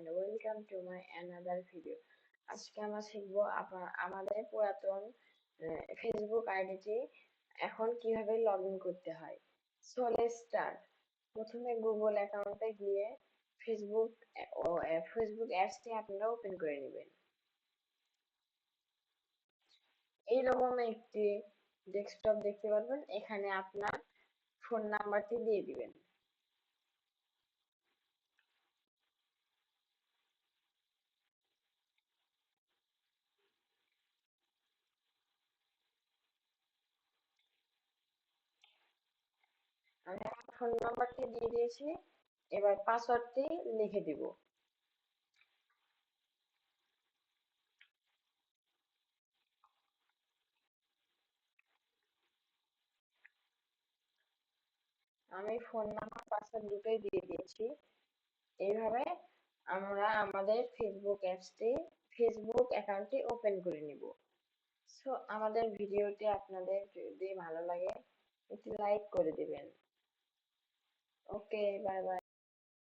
and welcome to my another video. আজকে আমরা শিখব আমাদের পুরাতন ফেসবুক আইডিটি এখন কীভাবে লগ ইন করতে হয়। সো লেটস স্টার্ট প্রথমে গুগল অ্যাকাউন্টে গিয়ে ফেসবুক ও ফেসবুক অ্যাপসটি আপনারা ওপেন করে নেবেন। এইরকম একটি ডেস্কটপ দেখতে পারবেন। এখানে আপনার ফোন নাম্বারটি দিয়ে দিবেন। আমি আমার ফোন নাম্বারটি দিয়ে দিয়েছি। এবার পাসওয়ার্ডটি লিখে দিব। আমি ফোন নাম্বার পাসওয়ার্ড দুটোই দিয়ে দিয়েছি। এইভাবে আমরা আমাদের ফেসবুক অ্যাপসটি ফেসবুক অ্যাকাউন্টটি ওপেন করে নিব। সো আমাদের ভিডিওটি আপনাদের যদি ভালো লাগে, একটি লাইক করে দিবেন। Okay, bye bye.